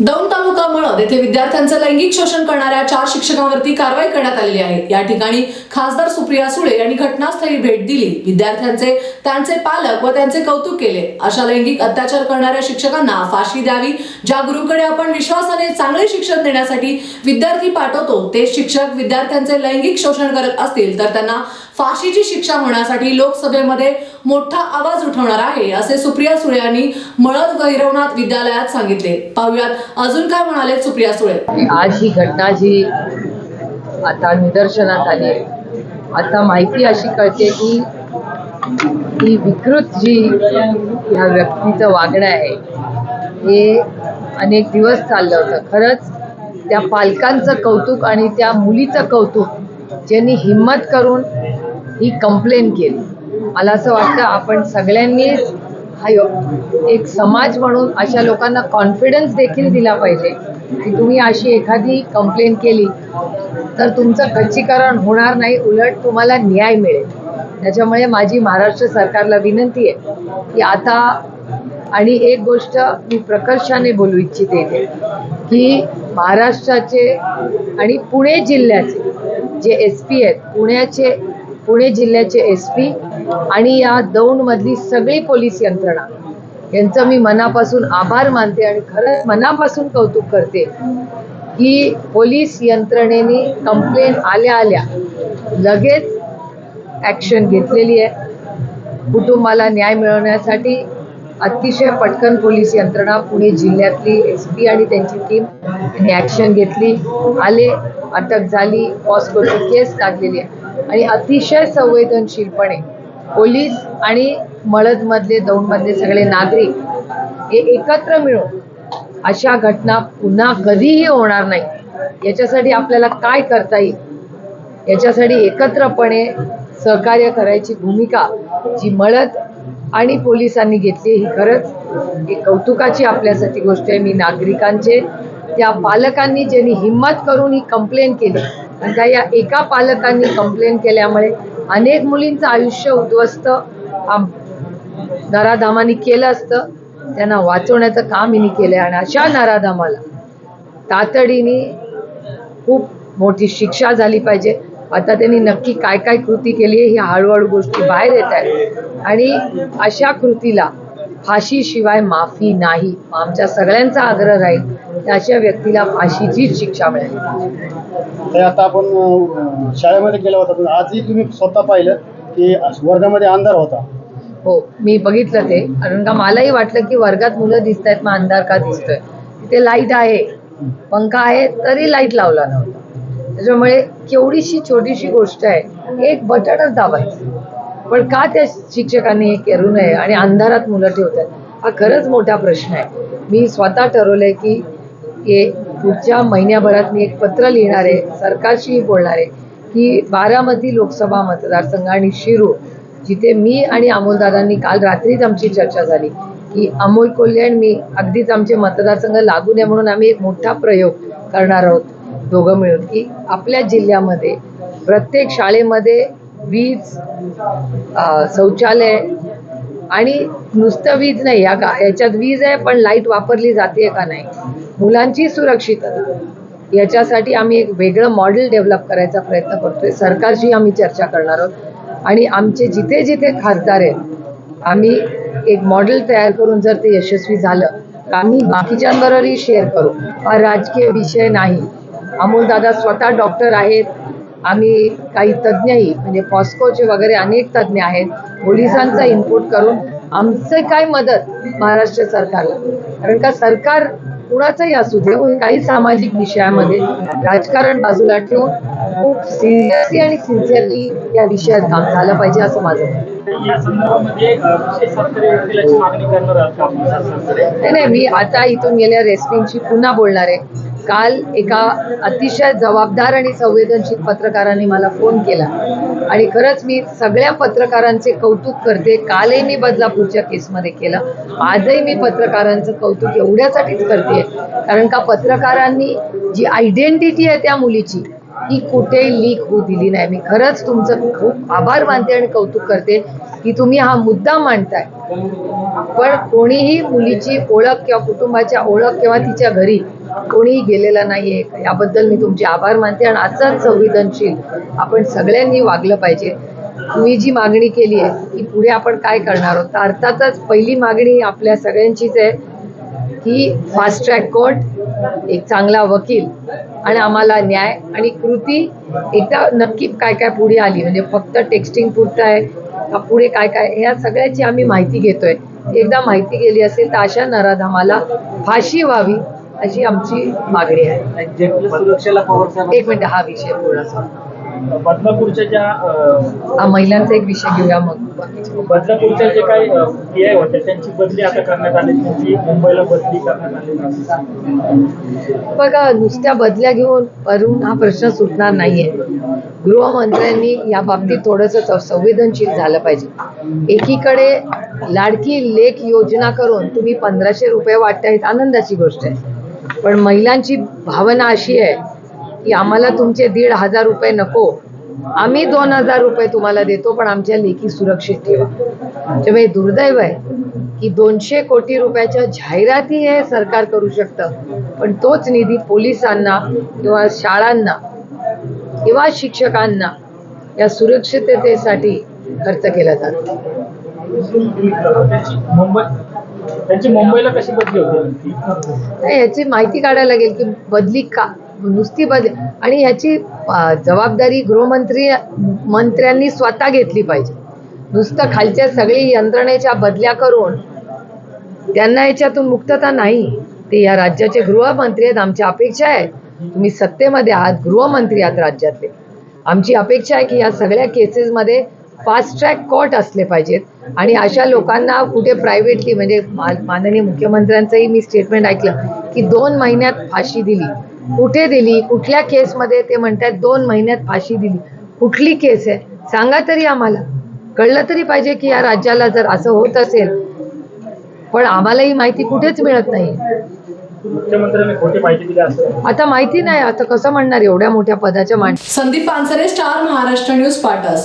दौंड तालुका मळद येथे विद्यार्थ्यांचं लैंगिक शोषण करणाऱ्या चार शिक्षकांवरती कारवाई करण्यात आलेली आहे. या ठिकाणी खासदार सुप्रिया सुळे यांनी घटनास्थळी भेट दिली. विद्यार्थ्यांचे त्यांचे पालक व त्यांचे कौतुक केले. अशा लैंगिक अत्याचार करणाऱ्या शिक्षकांना फाशी द्यावी ज्या गुरुकडे आपण विश्वासाने चांगले शिक्षण देण्यासाठी विद्यार्थी पाठवतो ते शिक्षक विद्यार्थ्यांचे लैंगिक शोषण करत असतील तर त्यांना फाशीची शिक्षा होण्यासाठी लोकसभेमध्ये मोठा आवाज उठवणार आहे असे सुप्रिया सुळे यांनी मळद गैरवनाथ विद्यालयात सांगितले. पाहुयात अजून काय म्हणाले सुप्रिया सुळे. आज ही घटना जी आता निदर्शनात आली आहे. आता माहिती अशी कळते की ही विकृत जी ह्या व्यक्तीचं वागणं आहे हे अनेक दिवस चाललं होतं. खरंच त्या पालकांचं कौतुक आणि त्या मुलीचं कौतुक ज्यांनी हिंमत करून ही कंप्लेन केली. मला असं वाटतं आपण सगळ्यांनीच हा यो- एक समाज म्हणून अशा लोकांना कॉन्फिडन्स देखील दिला पाहिजे की तुम्ही अशी एखादी कंप्लेन केली तर तुमचं खच्चीकरण होणार नाही उलट तुम्हाला न्याय मिळेल. त्याच्यामुळे माझी महाराष्ट्र सरकारला विनंती आहे की आता आणि एक गोष्ट मी प्रकर्षाने बोलू इच्छिते इथे की महाराष्ट्राचे आणि पुणे जिल्ह्याचे जे एस पी आहेत पुण्याचे पुणे जिल्ह्याचे एस पी आणि या दौंडमधली सगळी पोलीस यंत्रणा. यांचं मी मनापासून आभार मानते आणि खरंच मनापासून कौतुक करते की पोलीस यंत्रणेने कंप्लेन आल्या आल्या लगेच ॲक्शन घेतलेली आहे. कुटुंबाला न्याय मिळवण्यासाठी अतिशय पटकन पोलीस यंत्रणा पुणे जिल्ह्यातली एस पी आणि त्यांची टीम यांनी ॲक्शन घेतली. आले अटक झाली पॉस्कोची केस लागलेली आहे. आणि अतिशय संवेदनशीलपणे पोलीस आणि मळदमधले दौंडमधले सगळे नागरिक हे एकत्र मिळून अशा घटना पुन्हा कधीही होणार नाही. याच्यासाठी आपल्याला काय करता येईल? याच्यासाठी एकत्रपणे सहकार्य करायची भूमिका जी मळद आणि पोलिसांनी घेतली ही खरंच एक कौतुकाची आपल्यासाठी गोष्ट आहे. मी नागरिकांचे त्या पालकांनी ज्यांनी हिंमत करून ही कंप्लेन केली आता या एका पालकांनी कंप्लेन केल्यामुळे अनेक मुलींचं आयुष्य उद्ध्वस्त नराधामांनी केलं असतं. त्यांना वाचवण्याचं काम हिने केलं आणि अशा नराधामाला तातडीने खूप मोठी शिक्षा झाली पाहिजे. आता त्यांनी नक्की काय काय कृती केली आहे ही हळूहळू गोष्टी बाहेर येत आहेत. आणि अशा कृतीला फाशीशिवाय माफी नाही. आमच्या सगळ्यांचा आग्रह राहील. अशा व्यक्तीला फाशीचीच शिक्षा मिळेल. ते आता आपण शाळेमध्ये गेला होता पण आजही तुम्ही स्वतः पाहिलं की वर्गामध्ये अंधार होता. हो मी बघितलं ते. कारण का मलाही वाटलं की वर्गात मुलं दिसत आहेत मग अंधार का दिसतोय? तिथे लाइट आहे. पंखा आहे तरी लाइट लावला नव्हता. त्याच्यामुळे केवढीशी छोटीशी गोष्ट आहे एक बटनच दाबायचं. पण का त्या शिक्षकांनी हे करू नये आणि अंधारात मुलं ठेवतात हा खरंच मोठा प्रश्न आहे. मी स्वतः ठरवलंय की हे पुढच्या महिन्याभरात मी एक पत्र लिहिणार आहे सरकारशीही बोलणार आहे की बारामती लोकसभा मतदारसंघ आणि शिरूर जिथे मी आणि अमोलदादांनी काल रात्रीच आमची चर्चा झाली की अमोल कोल्हे आणि मी अगदीच आमचे मतदारसंघ लागू नये म्हणून आम्ही एक मोठा प्रयोग करणार आहोत दोघं मिळून की आपल्या जिल्ह्यामध्ये प्रत्येक शाळेमध्ये वीज शौचालय आणि नुसतं वीज नाही या का याच्यात वीज आहे पण लाइट वापरली जाते का नाही? मुलांची सुरक्षितता. याच्यासाठी आम्ही एक वेगळं मॉडेल डेव्हलप करायचा प्रयत्न करतोय. सरकारशी आम्ही चर्चा करणार आहोत. आणि आमचे जिथे जिथे खासदार आहेत आम्ही एक मॉडेल तयार करून जर ते यशस्वी झालं तर आम्ही बाकीच्यांबरोबरही शेअर करू. हा राजकीय विषय नाही. अमोलदादा स्वतः डॉक्टर आहेत. आम्ही काही तज्ज्ञही म्हणजे पॉस्कोचे वगैरे अनेक तज्ज्ञ आहेत. पोलिसांचा इनपुट करून आमचे काय मदत महाराष्ट्र सरकारला? कारण का सरकार कुणाचंही असू दे काही सामाजिक विषयामध्ये राजकारण बाजूला ठेवून खूप सिरियसली आणि सिन्सिअरली या विषयात काम झालं पाहिजे असं माझं नाही नाही मी आता इथून गेल्या रेस्पिंगशी पुन्हा बोलणार आहे. काल एका अतिशय जबाबदार आणि संवेदनशील पत्रकारांनी मला फोन केला. आणि खरंच मी सगळ्या पत्रकारांचे कौतुक करते. कालही मी बदलापूरच्या केसमध्ये केलं. आजही मी पत्रकारांचं कौतुक एवढ्यासाठीच करते कारण का पत्रकारांनी जी आयडेंटिटी आहे त्या मुलीची ही कुठेही लीक होऊ दिली नाही. मी खरंच तुमचं खूप आभार मानते आणि कौतुक करते की तुम्ही हा मुद्दा मांडताय. पण कोणीही मुलीची ओळख किंवा कुटुंबाच्या ओळख किंवा तिच्या घरी कोणीही गेलेला नाहीये. याबद्दल मी तुमचे आभार मानते आणि असंच संवेदनशील आपण सगळ्यांनी वागलं पाहिजे. तुम्ही जी मागणी केली आहे की पुढे आपण काय करणार आहोत? तर अर्थातच पहिली मागणी आपल्या सगळ्यांचीच आहे. की फास्ट ट्रॅक कोर्ट एक चांगला वकील आणि आम्हाला न्याय आणि कृती एकदा नक्की काय काय पुढे आली म्हणजे फक्त टेक्स्टिंग पुरतं आहे का पुढे काय काय ह्या सगळ्याची आम्ही माहिती घेतोय. एकदा माहिती गेली असेल तर अशा नराधामाला फाशी व्हावी अशी आमची मागणी आहे. एक मिनिट हा विषय पूर्ण बदलापूरच्या ज्या महिलांचा एक विषय घेऊया मग. बदलापूरच्या जे काही पी आय होते त्यांची बदली आता करण्यात आली त्यांची मुंबईला बदली करण्यात आली बघा नुसत्या बदल्या घेऊन वरून हा प्रश्न सुटणार नाहीये. गृहमंत्र्यांनी या बाबतीत थोडंसं संवेदनशील झालं पाहिजे. एकीकडे लाडकी लेख योजना करून तुम्ही पंधराशे रुपये वाटतायत आनंदाची गोष्ट आहे. पण महिलांची भावना अशी आहे की आम्हाला तुमचे दीड हजार रुपये नको. आम्ही दोन हजार रुपये तुम्हाला देतो पण आमच्या लेखी सुरक्षित ठेवा. त्यामुळे दुर्दैव आहे की दोनशे कोटी रुपयाच्या जाहिराती हे सरकार करू शकतं पण तोच निधी पोलिसांना किंवा शाळांना किंवा शिक्षकांना या सुरक्षिततेसाठी खर्च केला जातो. मुंबईला कशी बदली होती? याची माहिती काढायला लागेल की बदली का? नुसती बद आणि याची जबाबदारी गृहमंत्री मंत्र्यांनी स्वतः घेतली पाहिजे. नुसतं खालच्या सगळी यंत्रणेच्या बदल्या करून त्यांना याच्यातून मुक्तता नाही. ते या राज्याचे गृहमंत्री आहेत आमची अपेक्षा आहे. तुम्ही सत्तेमध्ये आहात गृहमंत्री आहात राज्यातले. आमची अपेक्षा आहे की या सगळ्या केसेसमध्ये फास्ट ट्रॅक कोर्ट असले पाहिजेत. आणि अशा लोकांना कुठे प्रायव्हेटली म्हणजे मा- माननीय मुख्यमंत्र्यांचंही मी स्टेटमेंट ऐकलं की दोन महिन्यात फाशी दिली. कुठे दिली? कुठल्या केसमध्ये? ते म्हणतात दोन महिन्यात फाशी दिली. कुठली केस आहे? सांगा तरी आम्हाला. कळलं तरी पाहिजे की या राज्याला जर असं होत असेल पण आम्हाला ही माहिती कुठेच मिळत नाही. मुख्यमंत्र्यांनी खोटी माहिती दिली असं आता माहिती नाही. आता कसं म्हणणार एवढ्या मोठ्या पदाच्या माणसं? Sandeep Pansare star Maharashtra news Patas.